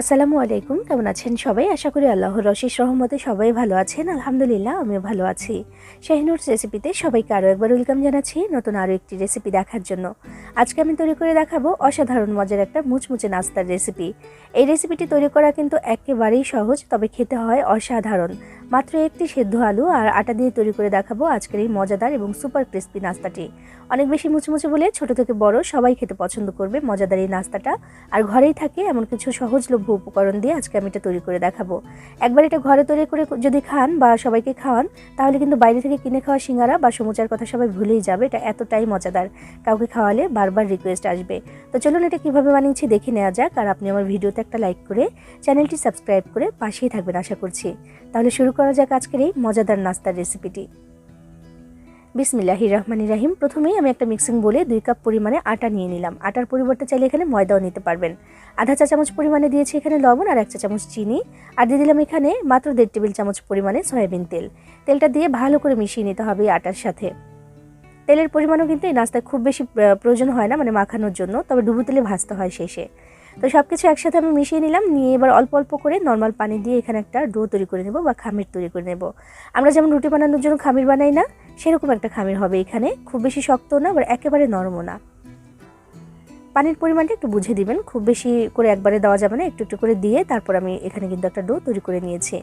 আসসালামু আলাইকুম, কেমন আছেন সবাই? আশা করি আল্লাহর রশিস রহমতে সবাই ভালো আছেন। আলহামদুলিল্লাহ, আমিও ভালো আছি। শাহিনুর রেসিপিতে সবাইকে আরও একবার ওয়েলকাম জানাচ্ছি নতুন আরও একটি রেসিপি দেখার জন্য। আজকে আমি তৈরি করে দেখাবো অসাধারণ মজার একটা মুচমুচে নাস্তার রেসিপি এই রেসিপিটি তৈরি করা কিন্তু একেবারেই সহজ, তবে খেতে হয় অসাধারণ। মাত্র একটি সেদ্ধ আলু আর আটা দিয়ে তৈরি করে দেখাবো আজকের এই মজাদার এবং সুপার ক্রিস্পি নাস্তাটি। অনেক বেশি মুচমুচে বলে ছোট থেকে বড় সবাই খেতে পছন্দ করবে মজাদার এই নাস্তাটা। আর ঘরেই থাকে এমন কিছু সহজলভ্য উপকরণ দিয়ে আজকে আমি এটা তৈরি করে দেখাবো। একবার এটা ঘরে তৈরি করে যদি খান বা সবাইকে খাওয়ান, তাহলে কিন্তু বাইরে থেকে কিনে খাওয়া সিঙ্গারা বা সমুচার কথা সবাই ভুলেই যাবে, এটা এতটাই মজাদার। কাউকে খাওয়ালে বারবার রিকোয়েস্ট আসবে। তো চলুন এটা কীভাবে বানিয়েছি দেখে নেওয়া যাক, আর আপনি আমার ভিডিওতে একটা লাইক করে চ্যানেলটি সাবস্ক্রাইব করে পাশেই থাকবেন, আশা করছি। তাহলে শুরু করা যাক আজকের এই মজাদার নাস্তার রেসিপিটি বিসমিল্লাহির রহমানির রাহিম। প্রথমেই আমি একটা মিক্সিং বলে দুই কাপ পরিমাণে আটা নিয়ে নিলাম। আটার পরিবর্তে চাইলে এখানে ময়দাও নিতে পারবেন। আধা চা চামচ পরিমাণে দিয়েছি এখানে লবণ আর এক চা চামচ চিনি। আর দিয়ে দিলাম এখানে মাত্র দেড় টেবিল চামচ পরিমাণে সয়াবিন তেল। তেলটা দিয়ে ভালো করে মিশিয়ে নিতে হবে আটার সাথে। তেলের পরিমাণও কিন্তু এই নাস্তায় খুব বেশি প্রয়োজন হয় না মানে মাখানোর জন্য। তবে ডুবু তেলে ভাজতে হয় শেষে। তো সব কিছু একসাথে আমি মিশিয়ে নিলাম, নিয়ে এবার অল্প অল্প করে নর্মাল পানি দিয়ে এখানে একটা ডো তৈরি করে নেব বা খামির তৈরি করে নেব। আমরা যেমন রুটি বানানোর জন্য খামির বানাই না, সেরকম একটা খামির হবে এখানে। খুব বেশি শক্ত না, আবার একেবারে নরমও না। পানির পরিমাণটা একটু বুঝে দিবেন, খুব বেশি করে একবারে দেওয়া যাবে না, একটু একটু করে দিয়ে তারপর আমি এখানে কিন্তু একটা ডো তৈরি করে নিয়েছি।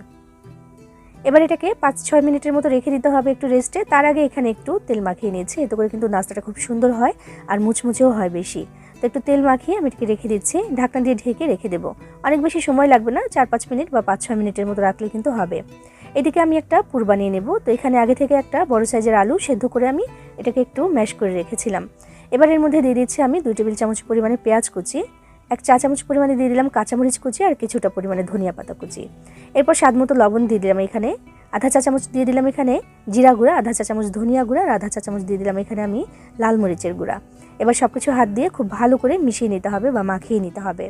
এবার এটাকে পাঁচ ছয় মিনিটের মতো রেখে দিতে হবে একটু রেস্টে তার আগে এখানে একটু তেল মাখিয়ে নিয়েছি, এতে করে কিন্তু নাস্তাটা খুব সুন্দর হয় আর মুচমুচেও হয় বেশি। তো একটু তেল মাখিয়ে আমি এটাকে রেখে দিচ্ছি। ঢাকনা দিয়ে ঢেকে রেখে দেবো। অনেক বেশি সময় লাগবে না চার পাঁচ মিনিট বা পাঁচ ছয় মিনিটের মতো রাখলে কিন্তু হবে। এদিকে আমি একটা পুর বানিয়ে নেব। তো এখানে আগে থেকে একটা বড় সাইজের আলু সেদ্ধ করে আমি এটাকে একটু ম্যাশ করে রেখেছিলাম। এবার এর মধ্যে দিয়ে দিচ্ছি আমি দুই টেবিল চামচ পরিমাণে পেঁয়াজ কুচি, এক চা চামচ পরিমাণে দিয়ে দিলাম কাঁচামরিচ কুচি আর কিছুটা পরিমাণে ধনিয়া পাতা কুচি। এরপর স্বাদ মতো লবণ দিয়ে দিলাম এখানে আধা চা চামচ দিয়ে দিলাম এখানে জিরা গুঁড়া, আধা চা চামচ ধনিয়া গুঁড়া আর আধা চা চামচ দিয়ে দিলাম এখানে আমি লাল মরিচের গুঁড়া। এবার সব কিছু হাত দিয়ে খুব ভালো করে মিশিয়ে নিতে হবে বা মাখিয়ে নিতে হবে।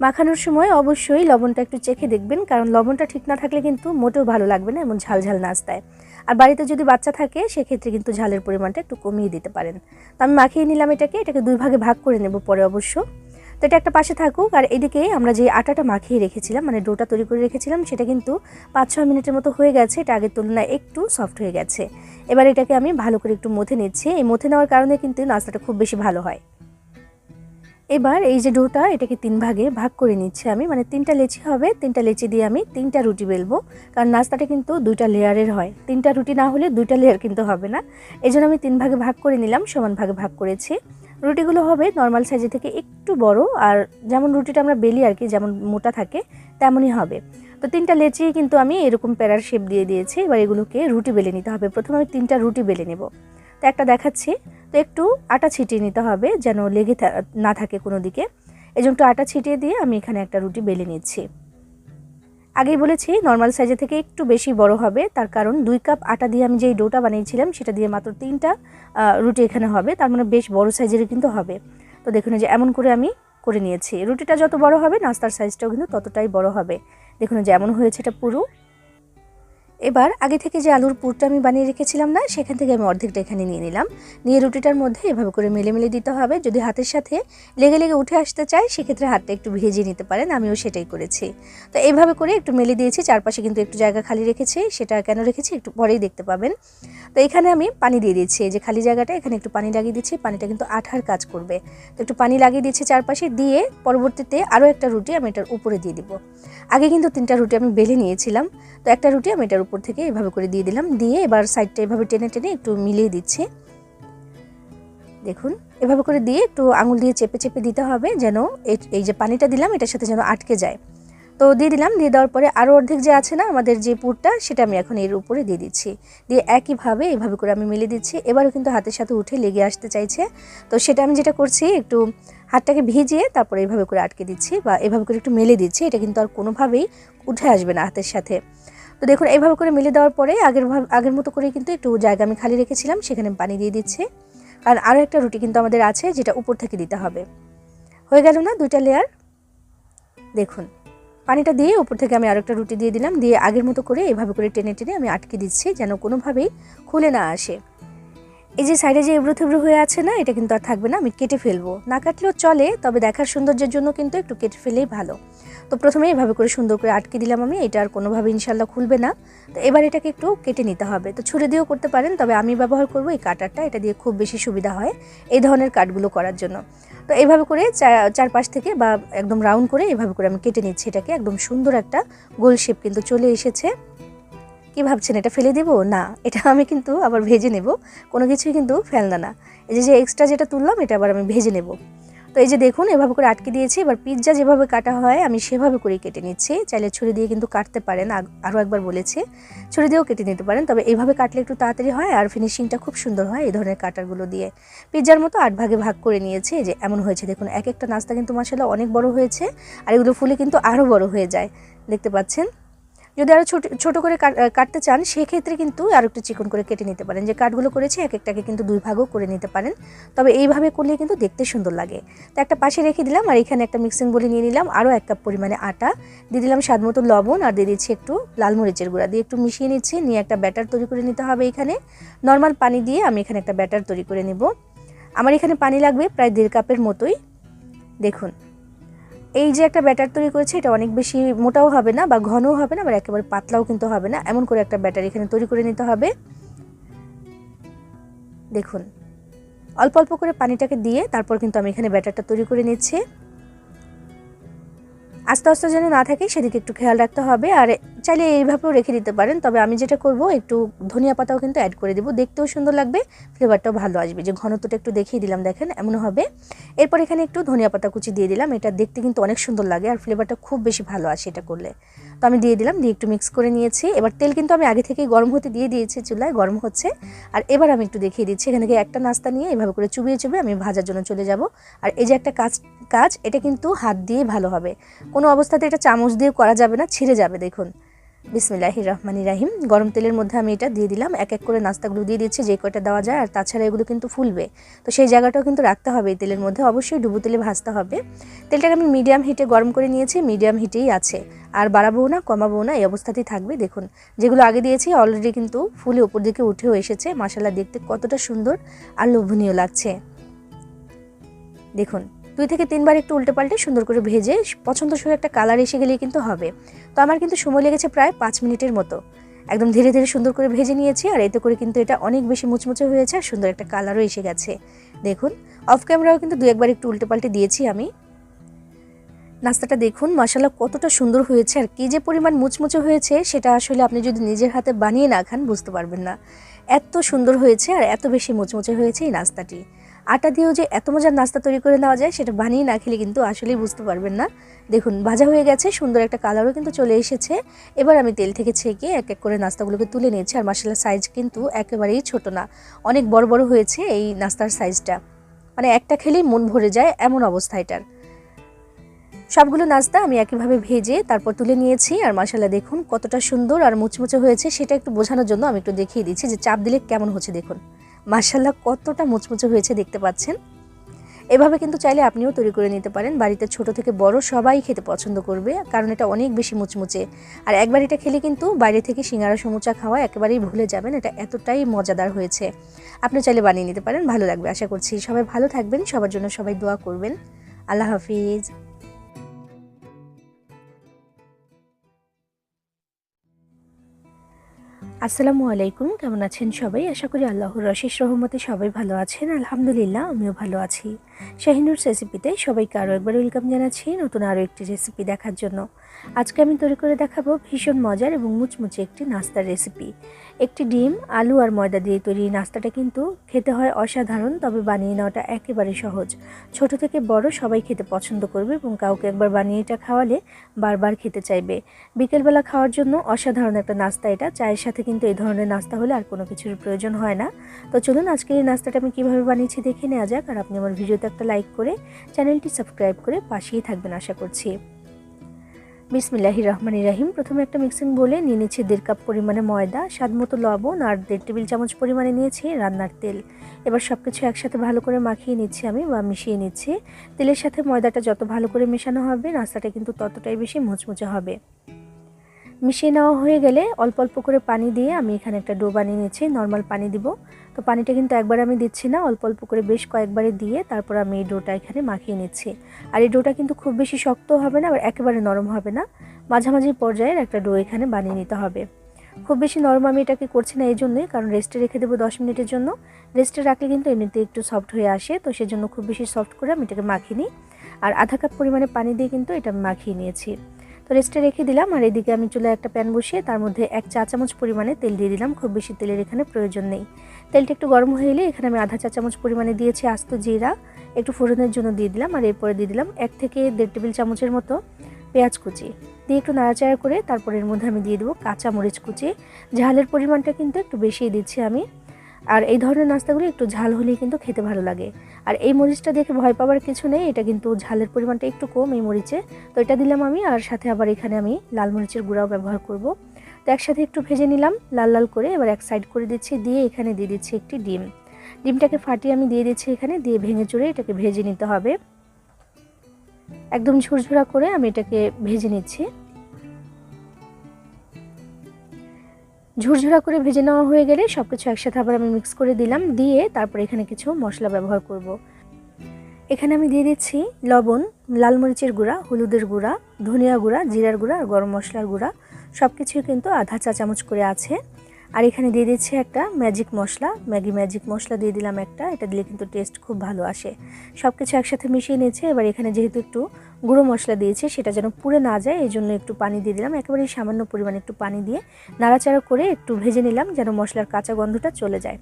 মাখানোর সময় অবশ্যই লবণটা একটু চেখে দেখবেন, কারণ লবণটা ঠিক না থাকলে কিন্তু মোটেও ভালো লাগবে না এমন ঝাল ঝাল নাস্তায়। আর বাড়িতে যদি বাচ্চা থাকে, সেক্ষেত্রে কিন্তু ঝালের পরিমাণটা একটু কমিয়ে দিতে পারেন। তো আমি মাখিয়ে নিলাম এটাকে এটাকে দুই ভাগে ভাগ করে নেব পরে অবশ্য। তো এটা একটা পাশে থাকুক, আর এদিকে আমরা যে আটাটা মাখিয়ে রেখেছিলাম মানে ডোটা তৈরি করে রেখেছিলাম, সেটা কিন্তু পাঁচ ছয় মিনিটের মতো হয়ে গেছে, এটা আগের তুলনায় একটু সফট হয়ে গেছে। এবার এটাকে আমি ভালো করে একটু মথে নিচ্ছি। এই মথে নেওয়ার কারণে কিন্তু নাস্তাটা খুব বেশি ভালো হয়। এবার এই যে ডোটা, এটাকে তিন ভাগে ভাগ করে নিচ্ছি আমি মানে তিনটা লেচি হবে, তিনটা লেচি দিয়ে আমি তিনটা রুটি বেলবো, কারণ নাস্তাটা কিন্তু দুইটা লেয়ারের হয়। তিনটা রুটি না হলে দুইটা লেয়ার কিন্তু হবে না। এই আমি তিন ভাগে ভাগ করে নিলাম, সমান ভাগে ভাগ করেছি। রুটিগুলো হবে নর্মাল সাইজে থেকে একটু বড়, আর যেমন রুটিটা আমরা বেলি আর কি, যেমন মোটা থাকে তেমনই হবে। তো তিনটা লেচি কিন্তু আমি এরকম প্যারার শেপ দিয়ে দিয়েছি, এবার এগুলোকে রুটি বেলে নিতে হবে। প্রথমে আমি তিনটা রুটি বেলে নেব। তো একটা দেখাচ্ছি, তো একটু আটা ছিটিয়ে নিতে হবে যেন লেগে না থাকে কোনো দিকে। এই জন্য একটু আটা ছিটিয়ে দিয়ে আমি এখানে একটা রুটি বেলে নিচ্ছি। আগেই বলেছি নর্মাল সাইজে থেকে একটু বেশি বড় হবে। তার কারণ দুই কাপ আটা দিয়ে আমি যেই ডোটা বানিয়েছিলাম, সেটা দিয়ে মাত্র তিনটা রুটি এখানে হবে। তার মানে বেশ বড় সাইজেরই কিন্তু হবে। তো দেখুন যে এমন করে আমি করে নিয়েছি। রুটিটা যত বড় হবে, নাস্তার সাইজটাও কিন্তু ততটাই বড় হবে। দেখুন যে এমন হয়েছে এটা পুরো। এবার আগে থেকে যে আলুর পুরটা আমি বানিয়ে রেখেছিলাম না, সেখান থেকে আমি অর্ধেকটা এখানে নিয়ে নিলাম। নিয়ে রুটিটার মধ্যে এভাবে করে মেলে মেলে দিতে হবে। যদি হাতের সাথে লেগে লেগে উঠে আসতে চায়, সেক্ষেত্রে হাতটা একটু ভেজে নিতে পারেন। আমিও সেটাই করেছি। তো এইভাবে করে একটু মেলে দিয়েছি। চারপাশে কিন্তু একটু জায়গা খালি রেখেছি। সেটা কেন রেখেছি একটু পরেই দেখতে পাবেন। তো এখানে আমি পানি দিয়ে এই যে খালি জায়গাটা, এখানে একটু পানি লাগিয়ে দিচ্ছি। পানিটা কিন্তু আঠার কাজ করবে। তো একটু পানি লাগিয়ে দিচ্ছি চারপাশে। দিয়ে পরবর্তীতে আরও একটা রুটি আমি এটার উপরে দিয়ে দিব। আগে কিন্তু তিনটা রুটি আমি বেলে নিয়েছিলাম, তো একটা রুটি আমি এটার উপর থেকে এভাবে করে দিয়ে দিলাম, দিয়ে এবার সাইডটা এভাবে টেনে টেনে একটু মিলিয়ে দিচ্ছি। দেখুন, এভাবে করে দিয়ে একটু আঙুল দিয়ে চেপে চেপে দিতে হবে যেন এই যে পানিটা দিলাম, এটার সাথে যেন আটকে যায়। তো দিয়ে দিলাম, দিয়ে দেওয়ার পরে আরও অর্ধেক যে আছে না, আমাদের যে পুরটা, সেটা আমি এখন এর উপরে দিয়ে দিচ্ছি। দিয়ে একইভাবে, এভাবে করে আমি মিলে দিচ্ছি। এবারও কিন্তু হাতের সাথে উঠে লেগে আসতে চাইছে। তো সেটা আমি যেটা করছি, একটু হাতটাকে ভিজিয়ে তারপরে এইভাবে করে আটকে দিচ্ছি বা এভাবে করে একটু মেলে দিচ্ছি। এটা কিন্তু আর কোনোভাবেই উঠে আসবে না হাতের সাথে। তো দেখুন এইভাবে করে মিলে দেওয়ার পরে আগের আগের মতো করে কিন্তু একটু জায়গা আমি খালি রেখেছিলাম, সেখানে পানি দিয়ে দিচ্ছি। কারণ আরও একটা রুটি কিন্তু আমাদের আছে, যেটা উপর থেকে দিতে হবে। হয়ে গেল না দুইটা লেয়ার দেখুন। পানিটা দিয়ে উপর থেকে আমি আরেকটা রুটি দিয়ে দিলাম। দিয়ে আগের মতো করে এভাবে করে টেনে টেনে আমি আটকে দিচ্ছি যেন কোনোভাবেই খুলে না আসে। এই যে সাইডে যে এবড়ো থেবড়ো হয়ে আছে না, এটা কিন্তু আর থাকবে না, আমি কেটে ফেলব। না কাটলেও চলে, তবে দেখার সৌন্দর্যের জন্য কিন্তু একটু কেটে ফেলেই ভালো। তো প্রথমে এভাবে করে সুন্দর করে আটকে দিলাম আমি, এটা আর কোনোভাবে ইনশাল্লাহ খুলবে না। তো এবার এটাকে একটু কেটে নিতে হবে। তো ছুরি দিয়েও করতে পারেন, তবে আমি ব্যবহার করব এই কাটারটা, এটা দিয়ে খুব বেশি সুবিধা হয় এই ধরনের কাটগুলো করার জন্য। তো এইভাবে করে চারপাশ থেকে বা একদম রাউন্ড করে এভাবে করে আমি কেটে নিচ্ছি এটাকে। একদম সুন্দর একটা গোল শেপ কিন্তু চলে এসেছে। কি ভাবছেন, এটা ফেলে দেবো? না, এটা আমি কিন্তু আবার ভেজে নেব। কোনো কিছুই কিন্তু ফেলনা না। এই যে এক্সট্রা যেটা তুললাম, এটা আবার আমি ভেজে নেব। তো এই যে দেখুন, এভাবে করে আটকে দিয়েছি। এবার পিৎজা যেভাবে কাটা হয়, আমি সেভাবে করেই কেটে নিচ্ছি। চাইলে ছুরি দিয়ে কিন্তু কাটতে পারেন আরও একবার বলেছি। ছুরি দিয়েও কেটে নিতে পারেন, তবে এইভাবে কাটলে একটু তাড়াতাড়ি হয় আর ফিনিশিংটা খুব সুন্দর হয় এই ধরনের কাটারগুলো দিয়ে। পিৎজার মতো আট ভাগে ভাগ করে নিয়েছি যে এমন হয়েছে। দেখুন, এক একটা নাস্তা কিন্তু মাসাল্লাহ অনেক বড় হয়েছে, আর এগুলো ফুলে কিন্তু আরও বড় হয়ে যায়। দেখতে পাচ্ছেন? যদি আরও ছোট ছোট করে কাট- কাটতে চান, সেক্ষেত্রে কিন্তু আর একটু চিকন করে কেটে নিতে পারেন। যে কাঠগুলো করেছি, এক একটাকে কিন্তু দুই ভাগও করে নিতে পারেন। তবে এইভাবে করলে কিন্তু দেখতে সুন্দর লাগে। তো একটা পাশে রেখে দিলাম, আর এখানে একটা মিক্সিং বলে নিয়ে নিলাম আরও এক কাপ পরিমাণে আটা। দিয়ে দিলাম স্বাদ মতো লবণ, আর দিয়ে দিচ্ছি একটু লাল মরিচের গুঁড়া। দিয়ে একটু মিশিয়ে নিচ্ছি, নিয়ে একটা ব্যাটার তৈরি করে নিতে হবে এখানে। নর্মাল পানি দিয়ে আমি এখানে একটা ব্যাটার তৈরি করে নেব। আমার এখানে পানি লাগবে প্রায় দেড় কাপের মতোই। দেখুন। এই যে একটা ব্যাটার তৈরি করেছে, এটা অনেক বেশি মোটাও হবে না বা ঘনও হবে না, আবার একেবারে পাতলাও কিন্তু হবে না। এমন করে একটা ব্যাটার এখানে তৈরি করে নিতে হবে। দেখুন, অল্প অল্প করে পানিটাকে দিয়ে তারপর কিন্তু আমি এখানে ব্যাটারটা তৈরি করে নিচ্ছি। আস্তে আস্তে যেন না থাকে, সেদিকে একটু খেয়াল রাখতে হবে। আর চাইলে এইভাবেও রেখে দিতে পারেন, তবে আমি যেটা করব, একটু ধনিয়া পাতাও কিন্তু অ্যাড করে দেবো। দেখতেও সুন্দর লাগবে ফ্লেভারটাও ভালো আসবে। যে ঘনত্বটা একটু দেখিয়ে দিলাম, দেখেন এমন হবে। এরপর এখানে একটু ধনিয়া পাতা কুচি দিয়ে দিলাম, এটা দেখতে কিন্তু অনেক সুন্দর লাগে আর ফ্লেভারটা খুব বেশি ভালো আসে এটা করলে। তো আমি দিয়ে দিলাম, দিয়ে একটু মিক্স করে নিয়েছি। এবার তেল কিন্তু আমি আগে থেকেই গরম হতে দিয়ে দিয়েছি চুলায়, গরম হচ্ছে। আর এবার আমি একটু দেখিয়ে দিচ্ছি, এখানে থেকে একটা নাস্তা নিয়ে এভাবে করে চুবিয়ে চুবিয়ে আমি ভাজার জন্য চলে যাব। আর এই যে একটা কাজ কাজ, এটা কিন্তু হাত দিয়ে ভালো হবে। কোনো অবস্থাতে এটা চামচ দিয়ে করা যাবে না, ছিঁড়ে যাবে, দেখুন। বিসমিল্লাহির রহমানির রাহিম গরম তেলের মধ্যে আমি এটা দিয়ে দিলাম। এক এক করে নাস্তাগুলো দিয়ে দিচ্ছি, যে কয়টা দেওয়া যায়। আর তাছাড়া এগুলো কিন্তু ফুলবে। তো সেই জায়গাটাও কিন্তু রাখতে হবে এই তেলের মধ্যে। অবশ্যই ডুবো তেলে ভাজতে হবে। তেলটাকে আমি মিডিয়াম হিটে গরম করে নিয়েছি। মিডিয়াম হিটেই আছে। আর বাড়াবো না, কমাবো না, এই অবস্থাতেই থাকবে। দেখুন, যেগুলো আগে দিয়েছি অলরেডি কিন্তু ফুলে উপর দিকে উঠেও এসেছে। মশালা দেখতে কতটা সুন্দর আর লোভনীয় লাগছে। দেখুন দুই থেকে তিনবার একটু উল্টে পাল্টে সুন্দর করে ভেজে পছন্দসই একটা কালার এসে গেলেই কিন্তু হবে। তো আমার কিন্তু সময় লেগেছে প্রায় পাঁচ মিনিটের মতো। একদম ধীরে ধীরে সুন্দর করে ভেজে নিয়েছি আর এতে করে কিন্তু এটা অনেক বেশি মুচমুচে হয়েছে আর সুন্দর একটা কালারও এসে গেছে। দেখুন অফ ক্যামেরাও কিন্তু দু একবার একটু উল্টে পাল্টে দিয়েছি আমি। নাস্তাটা দেখুন মশলা কতটা সুন্দর হয়েছে আর কী যে পরিমাণ মুচমুচে হয়েছে সেটা আসলে আপনি যদি নিজের হাতে বানিয়ে না খান বুঝতে পারবেন না। এত সুন্দর হয়েছে আর এত বেশি মুচমুচে হয়েছে এই নাস্তাটি। আটা দিয়েও যে এত মজার নাস্তা তৈরি করে নেওয়া যায়, সেটা বানিয়ে না খেলে কিন্তু আসলেই বুঝতে পারবেন না। দেখুন, ভাজা হয়ে গেছে, সুন্দর একটা কালারও কিন্তু চলে এসেছে। এবার আমি তেল থেকে ছেঁকে এক এক করে নাস্তাগুলোকে তুলে নিয়েছি, আর মশলার সাইজ কিন্তু একেবারেই ছোট না। অনেক বড় বড় হয়েছে এই নাস্তার সাইজটা মানে একটা খেলেই মন ভরে যায় এমন অবস্থা এটার। সবগুলো নাস্তা আমি একইভাবে ভেজে তারপর তুলে নিয়েছি, আর মশলা দেখুন কতটা সুন্দর আর মুচমুচে হয়েছে, সেটা একটু বোঝানোর জন্য আমি একটু দেখিয়ে দিচ্ছি যে চাপ দিলে কেমন হচ্ছে দেখুন। মাসাল্লাহ কতটা মুচমুচে হয়েছে দেখতে পাচ্ছেন। এভাবে কিন্তু চাইলে আপনিও তৈরি করে নিতে পারেন। বাড়িতে ছোট থেকে বড় সবাই খেতে পছন্দ করবে, কারণ এটা অনেক বেশি মুচমুচে। আর একবার এটা খেলে কিন্তু বাইরে থেকে সিঙ্গারা, সমুচা খাওয়া একেবারেই ভুলে যাবেন, এটা এতটাই মজাদার হয়েছে। আপনি চাইলে বানিয়ে নিতে পারেন, ভালো লাগবে আশা করছি। সবাই ভালো থাকবেন, সবার জন্য সবাই দোয়া করবেন। আল্লাহ হাফিজ। আসসালামু আলাইকুম, কেমন আছেন সবাই? আশা করি আল্লাহর রশেষ রহমতে সবাই ভালো আছেন। আলহামদুলিল্লাহ, আমিও ভালো আছি। শাহিনুর রেসিপিতে সবাইকে আরও একবার ওয়েলকাম জানাচ্ছি, নতুন আরও একটি রেসিপি দেখার জন্য। আজকে আমি তৈরি করে দেখাবো ভীষণ মজার এবং মুচমুচে একটি নাস্তার রেসিপি একটি ডিম, আলু আর ময়দা দিয়ে তৈরি নাস্তাটা কিন্তু খেতে হয় অসাধারণ, তবে বানিয়ে নেওয়াটা একেবারে সহজ। ছোট থেকে বড় সবাই খেতে পছন্দ করবে এবং কাউকে একবার বানিয়ে এটা খাওয়ালে বারবার খেতে চাইবে। বিকেলবেলা খাওয়ার জন্য অসাধারণ একটা নাস্তা এটা। চায়ের সাথে কিন্তু এই ধরনের নাস্তা হলে আর কোনো কিছুর প্রয়োজন হয় না। তো চলুন আজকে এই নাস্তাটা আমি কীভাবে বানিয়েছি দেখে নেওয়া যাক। আর আপনি আমার ভিডিওতে একটা লাইক করে চ্যানেলটি সাবস্ক্রাইব করে পাশেই থাকবেন আশা করছি। বিসমিল্লাহির রহমান রাহিম। প্রথমে একটা মিক্সিং বলে নিয়ে নিচ্ছি দেড় কাপ পরিমাণে ময়দা, স্বাদ মতো লবণ আর দেড় টেবিল চামচ পরিমাণে নিয়েছি রান্নার তেল। এবার সব কিছু একসাথে ভালো করে মাখিয়ে নিচ্ছি আমি বা মিশিয়ে নিচ্ছি। তেলের সাথে ময়দাটা যত ভালো করে মেশানো হবে, নাস্তাটা কিন্তু ততটাই বেশি মুচমুচে হবে। মিশিয়ে নেওয়া হয়ে গেলে অল্প অল্প করে পানি দিয়ে আমি এখানে একটা ডো বানিয়ে নিচ্ছি। নর্মাল পানি দিব। তো পানিটা কিন্তু একবার আমি দিচ্ছি না, অল্প অল্প করে বেশ কয়েকবারে দিয়ে তারপর আমি এই ডোটা এখানে মাখিয়ে নিচ্ছি। আর এই ডোটা কিন্তু খুব বেশি শক্ত হবে না, আবার একেবারে নরম হবে না। মাঝামাঝি পর্যায়ের একটা ডো এখানে বানিয়ে নিতে হবে। খুব বেশি নরম আমি এটাকে করছি না এই জন্যই, কারণ রেস্টে রেখে দেবো দশ মিনিটের জন্য। রেস্টে রাখলে কিন্তু এমনিতে একটু সফট হয়ে আসে, তো সেজন্য খুব বেশি সফট করে আমি এটাকে মাখিয়ে নিই। আর আধা কাপ পরিমাণে পানি দিয়ে কিন্তু এটা মাখিয়ে নিয়েছি। তো রেস্টে রেখে দিলাম আর এদিকে আমি চুলে একটা প্যান বসিয়ে তার মধ্যে এক চা চামচ পরিমাণে তেল দিয়ে দিলাম। খুব বেশি তেলের এখানে প্রয়োজন নেই। তেলটা একটু গরম হয়ে এলে এখানে আমি আধা চা চামচ পরিমাণে দিয়েছি আস্ত জিরা। একটু ফোড়নের জন্য দিয়ে দিলাম আর এরপরে দিয়ে দিলাম এক থেকে দেড় টেবিল চামচের মতো পেঁয়াজ কুচি। দিয়ে একটু নাড়াচাড়া করে তারপর এর মধ্যে আমি দিয়ে দেবো কাঁচা মরিচ কুচি। ঝালের পরিমাণটা কিন্তু একটু বেশি দিচ্ছি আমি। আর এই ধরনের নাস্তাগুলো একটু ঝাল হলেই কিন্তু খেতে ভালো লাগে। আর এই মরিচটা দেখে ভয় পাওয়ার কিছু নেই, এটা কিন্তু ঝালের পরিমাণটা একটু কম এই মরিচে। তো এটা দিলাম আমি, আর সাথে আবার এখানে আমি লাল মরিচের গুঁড়াও ব্যবহার করব। তো একসাথে একটু ভেজে নিলাম, লাল লাল করে এবার এক সাইড করে দিচ্ছি, দিয়ে এখানে দিয়ে দিচ্ছি একটি ডিম। ডিমটাকে ফাটিয়ে আমি দিয়ে দিচ্ছি এখানে, দিয়ে ভেঙে চড়ে এটাকে ভেজে নিতে হবে। একদম ঝুরঝুরা করে আমি এটাকে ভেজে নিচ্ছি। ঝুরঝুরা করে ভেজে নেওয়া হয়ে গেলে সব কিছু একসাথে আবার আমি মিক্স করে দিলাম, দিয়ে তারপর এখানে কিছু মশলা ব্যবহার করব। এখানে আমি দিয়ে দিচ্ছি লবণ, লাল মরিচের গুঁড়া, হলুদের গুঁড়া, ধনিয়া গুঁড়া, জিরার গুঁড়া আর গরম মশলার গুঁড়া। সব কিছুই কিন্তু আধা চা চামচ করে আছে। আর এখানে দিয়ে দিচ্ছি একটা ম্যাজিক মশলা, ম্যাগি ম্যাজিক মশলা দিয়ে দিলাম একটা, এটা দিলে কিন্তু টেস্ট খুব ভালো আসে। সব কিছু একসাথে মিশিয়ে নিয়েছে, এবার এখানে যেহেতু একটু গুঁড়ো মশলা দিয়েছি, সেটা যেন পুড়ে না যায়, এই জন্য একটু পানি দিয়ে দিলাম। একেবারে সামান্য পরিমাণে একটু পানি দিয়ে নাড়াচাড়া করে একটু ভেজে নিলাম, যেন মশলার কাঁচা গন্ধটা চলে যায়।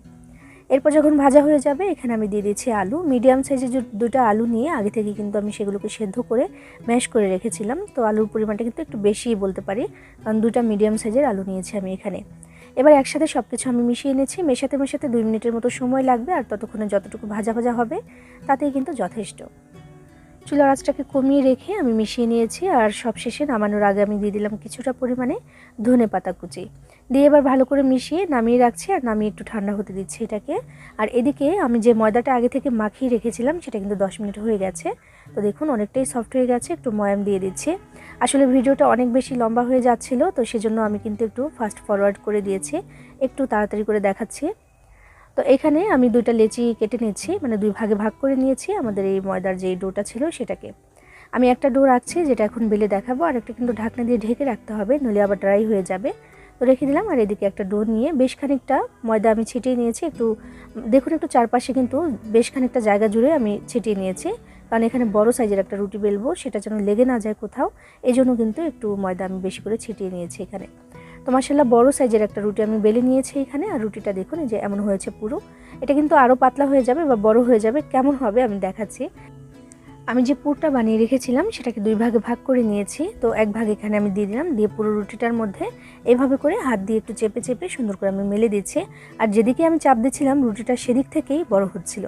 এরপর যখন ভাজা হয়ে যাবে, এখানে আমি দিয়ে দিয়েছি আলু। মিডিয়াম সাইজের দুটো আলু নিয়ে আগে থেকে কিন্তু আমি সেগুলোকে সেদ্ধ করে ম্যাশ করে রেখেছিলাম। তো আলুর পরিমাণটা কিন্তু একটু বেশিই বলতে পারি, কারণ দুটা মিডিয়াম সাইজের আলু নিয়েছি আমি এখানে। এবার একসাথে সব কিছু আমি মিশিয়ে এনেছি মেশাতে মেশাতে দুই মিনিটের মতো সময় লাগবে, আর ততক্ষণে যতটুকু ভাজা ভাজা হবে, তাতেই কিন্তু যথেষ্ট। চুলার আঁচটাকে কমিয়ে রেখে আমি মিশিয়ে নিয়েছি আর সব শেষে নামানোর আগে আমি দিয়ে দিলাম কিছুটা পরিমাণে ধনে পাতা কুচি। দিয়ে এবার ভালো করে মিশিয়ে নামিয়ে রাখছি আর নামিয়ে একটু ঠান্ডা হতে দিচ্ছি এটাকে। আর এদিকে আমি যে ময়দাটা আগে থেকে মাখিয়ে রেখেছিলাম সেটা কিন্তু দশ মিনিট হয়ে গেছে। তো দেখুন, অনেকটাই সফট হয়ে গেছে, একটু ময়াম দিয়ে দিচ্ছি। আসলে ভিডিওটা অনেক বেশি লম্বা হয়ে যাচ্ছিল, তো সেজন্য আমি কিন্তু একটু ফাস্ট ফরওয়ার্ড করে দিয়েছি। একটু তাড়াতাড়ি করে দেখাচ্ছি। তো এখানে আমি দুইটা লেচি কেটে নিচ্ছি মানে দুই ভাগে ভাগ করে নিয়েছি। আমাদের এই ময়দার যে ডোটা ছিল সেটাকে। আমি একটা ডো রাখছি যেটা এখন বেলে দেখাবো, আর একটা কিন্তু ঢাকনা দিয়ে ঢেকে রাখতে হবে নলে আবার ড্রাই হয়ে যাবে। তো রেখে দিলাম, আর এদিকে একটা ডো নিয়ে বেশ খানিকটা ময়দা আমি ছিটিয়ে নিয়েছি, একটু দেখুন একটু চারপাশে কিন্তু বেশ খানিকটা জায়গা জুড়ে আমি ছিটিয়ে নিয়েছি। কারণ এখানে বড় সাইজের একটা রুটি বেলবো, সেটা যেন লেগে না যায় কোথাও এই জন্য কিন্তু একটু ময়দা আমি বেশি করে ছিটিয়ে নিয়েছি এখানে। তো মাসাল্লাহ বড় সাইজের একটা রুটি আমি বেলে নিয়েছি এখানে। আর রুটিটা দেখুন যে এমন হয়েছে পুরো। এটা কিন্তু আরও পাতলা হয়ে যাবে বা বড় হয়ে যাবে, কেমন হবে আমি দেখাচ্ছি। আমি যে পুরটা বানিয়ে রেখেছিলাম, সেটাকে দুই ভাগে ভাগ করে নিয়েছি। তো এক ভাগ এখানে আমি দিয়ে দিলাম, দিয়ে পুরো রুটিটার মধ্যে এভাবে করে হাত দিয়ে একটু চেপে চেপে সুন্দর করে আমি মেলে দিচ্ছি। আর যেদিকে আমি চাপ দিচ্ছিলাম, রুটিটা সেদিক থেকেই বড় হচ্ছিল।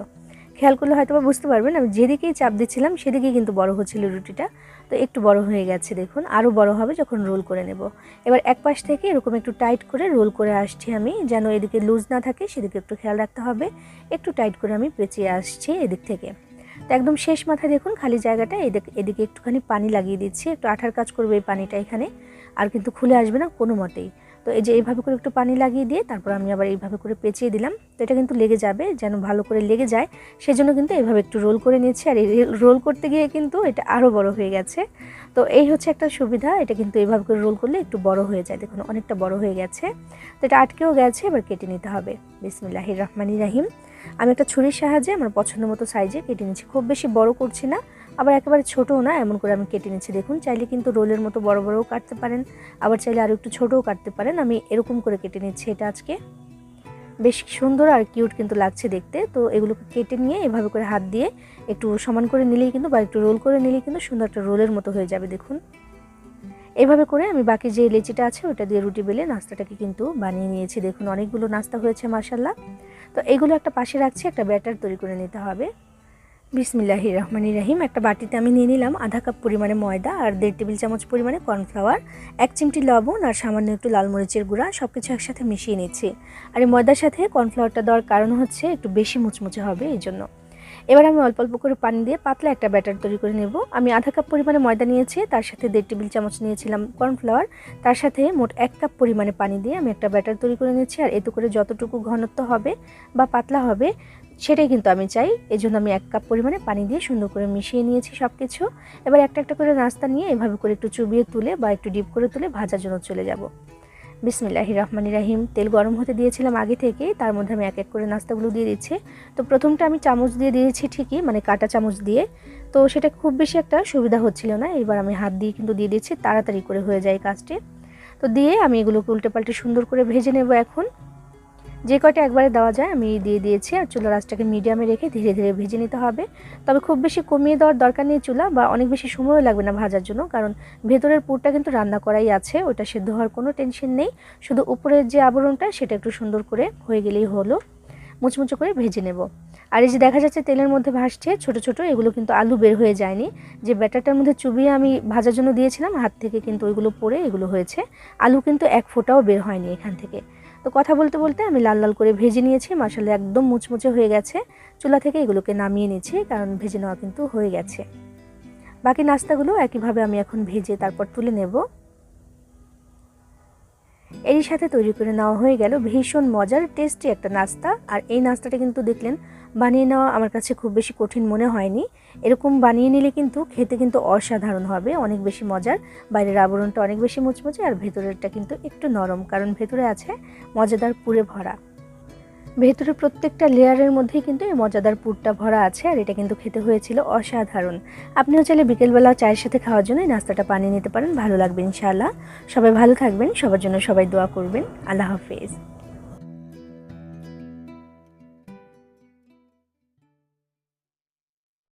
খেয়াল করলে হয়তো বা বুঝতে পারবেন, আমি যেদিকেই চাপ দিচ্ছিলাম সেদিকেই কিন্তু বড় হচ্ছিল রুটিটা। তো একটু বড় হয়ে গেছে দেখুন আরও বড় হবে যখন রোল করে নেব। এবার এক পাশ থেকে এরকম একটু টাইট করে রোল করে আসছি আমি, যেন এদিকে লুজ না থাকে সেদিকে একটু খেয়াল রাখতে হবে। একটু টাইট করে আমি পেঁচিয়ে আসছি এদিক থেকে। তো একদম শেষ মাথায় দেখুন, খালি জায়গাটা এদিকে এদিকে একটুখানি পানি লাগিয়ে দিচ্ছি। একটু আঠার কাজ করবে এই পানিটা এখানে, আর কিন্তু খুলে আসবে না কোনো মতেই। তো এই যে এইভাবে করে একটু পানি লাগিয়ে দিয়ে তারপর আমি আবার এইভাবে করে পেঁচিয়ে দিলাম। তো এটা কিন্তু লেগে যাবে, যেন ভালো করে লেগে যায়। সেজন্য কিন্তু এইভাবে একটু রোল করে নিচ্ছি আর এই রোল করতে গিয়ে কিন্তু এটা আরও বড় হয়ে গেছে। তো এই হচ্ছে একটা সুবিধা, এটা কিন্তু এইভাবে করে রোল করলে একটু বড় হয়ে যায়। দেখুন, অনেকটা বড় হয়ে গেছে। তো এটা আটকেও গেছে, এবার কেটে নিতে হবে। বিসমিল্লাহির রহমানি রাহিম। আমি একটা ছুরির সাহায্যে আমার পছন্দ মতো সাইজে কেটে নিচ্ছি খুব বেশি বড় করছি না। আবার একেবারে ছোটও না, এমন করে আমি কেটে নিচ্ছি। দেখুন, চাইলে কিন্তু রোলের মতো বড় বড়ও কাটতে পারেন, আবার চাইলে আরও একটু ছোটও কাটতে পারেন। আমি এরকম করে কেটে নিচ্ছি এটা আজকে। বেশ সুন্দর আর কিউট কিন্তু লাগছে দেখতে। তো এগুলোকে কেটে নিয়ে এভাবে করে হাত দিয়ে একটু সমান করে নিলেই কিন্তু বা একটু রোল করে নিলেই কিন্তু সুন্দর একটা রোলের মতো হয়ে যাবে, দেখুন। এভাবে করে আমি বাকি যে লেচিটা আছে ওটা দিয়ে রুটি বেলে নাস্তাটাকে কিন্তু বানিয়ে নিয়েছি। দেখুন, অনেকগুলো নাস্তা হয়েছে মার্শাল্লাহ তো এগুলো একটা পাশে রাখছি, একটা ব্যাটার তৈরি করে নিতে হবে। বিসমিল্লাহি রহমান রাহিম। একটা বাটিতে আমি নিয়ে নিলাম আধা কাপ পরিমাণে ময়দা আর দেড় টেবিল চামচ পরিমাণে কর্নফ্লাওয়ার, এক চিমটি লবণ আর সামান্য একটু লাল মরিচের গুঁড়া সব কিছু একসাথে মিশিয়ে নিচ্ছি। আর এই ময়দার সাথে কর্নফ্লাওয়ারটা দেওয়ার কারণ হচ্ছে একটু বেশি মুচমুচে হবে এই জন্য। এবার আমি অল্প অল্প করে পানি দিয়ে পাতলা একটা ব্যাটার তৈরি করে নেব। আমি আধা কাপ পরিমাণে ময়দা নিয়েছি, তার সাথে দেড় টেবিল চামচ নিয়েছিলাম কর্নফ্লাওয়ার, তার সাথে মোট এক কাপ পরিমাণে পানি দিয়ে আমি একটা ব্যাটার তৈরি করে নিয়েছি। আর এতে করে যতটুকু ঘনত্ব হবে বা পাতলা হবে সেটাই কিন্তু আমি চাই। এই জন্য আমি এক কাপ পরিমাণে পানি দিয়ে সুন্দর করে মিশিয়ে নিয়েছি সব কিছু এবার একটা একটা করে নাস্তা নিয়ে এভাবে করে একটু চুবিয়ে তুলে বা একটু ডিপ করে তুলে ভাজার জন্য চলে যাব। বিসমিল্লাহি রহমানি রাহিম। তেল গরম হতে দিয়েছিলাম আগে থেকে, তার মধ্যে আমি এক এক করে নাস্তাগুলো দিয়ে দিচ্ছি। তো প্রথমটা আমি চামচ দিয়ে দিয়েছি ঠিকই মানে কাটা চামচ দিয়ে। তো সেটা খুব বেশি একটা সুবিধা হচ্ছিল না, এবার আমি হাত দিয়ে কিন্তু দিয়ে দিচ্ছি, তাড়াতাড়ি করে হয়ে যায় কাজটি। তো দিয়ে আমি এগুলোকে উল্টে পাল্টে সুন্দর করে ভেজে নেব এখন। যে কয়টা একবারে দেওয়া যায় আমি দিয়ে দিয়েছি আর চুলা আঁচটাকে মিডিয়ামে রেখে ধীরে ধীরে ভেজে নিতে হবে। তবে খুব বেশি কমিয়ে দেওয়ার দরকার নেই চুলা বা অনেক বেশি সময়ও লাগবে না ভাজার জন্য, কারণ ভেতরের পুরটা কিন্তু রান্না করাই আছে, ওটা সেদ্ধ হওয়ার কোনো টেনশন নেই। শুধু উপরের যে আবরণটা সেটা একটু সুন্দর করে হয়ে গেলেই হলো। মুচমুচো করে ভেজে নেব। আর এই যে দেখা যাচ্ছে তেলের মধ্যে ভাসছে, ছোট ছোট, এগুলো কিন্তু আলু বের হয়ে যায়নি। যে ব্যাটারটার মধ্যে চুবিয়ে আমি ভাজার জন্য দিয়েছিলাম, হাত থেকে কিন্তু ওইগুলো পরে এগুলো হয়েছে। আলু কিন্তু এক ফোঁটাও বের হয়নি এখান থেকে। তো কথা বলতে বলতে আমি লাল লাল করে ভেজে নিয়েছি মাসালে একদম মুচমুচে হয়ে গেছে। চুলা থেকে এগুলোকে নামিয়ে নিয়েছি, কারণ ভেজে নেওয়া কিন্তু হয়ে গেছে। বাকি নাস্তাগুলো একইভাবে আমি এখন ভেজে তারপর তুলে নেব। এরই সাথে তৈরি করে নেওয়া হয়ে গেল ভীষণ মজার টেস্টি একটা নাস্তা। আর এই নাস্তাটা কিন্তু দেখলেন, বানিয়ে নেওয়া আমার কাছে খুব বেশি কঠিন মনে হয়নি। এরকম বানিয়ে নিলে কিন্তু খেতে কিন্তু অসাধারণ হবে, অনেক বেশি মজার। বাইরের আবরণটা অনেক বেশি মুচমুচে আর ভেতরেরটা কিন্তু একটু নরম, কারণ ভেতরে আছে মজাদার পুরে ভরা। ভেতরে প্রত্যেকটা লেয়ারের মধ্যেই কিন্তু এই মজাদার পুরটা ভরা আছে, আর এটা কিন্তু খেতে হয়েছিল অসাধারণ। আপনিও চাইলে বিকেলবেলা চায়ের সাথে খাওয়ার জন্য এই নাস্তাটা বানিয়ে নিতে পারেন, ভালো লাগবে ইনশাআল্লাহ। সবাই ভালো থাকবেন, সবার জন্য সবাই দোয়া করবেন। আল্লাহ হাফেজ।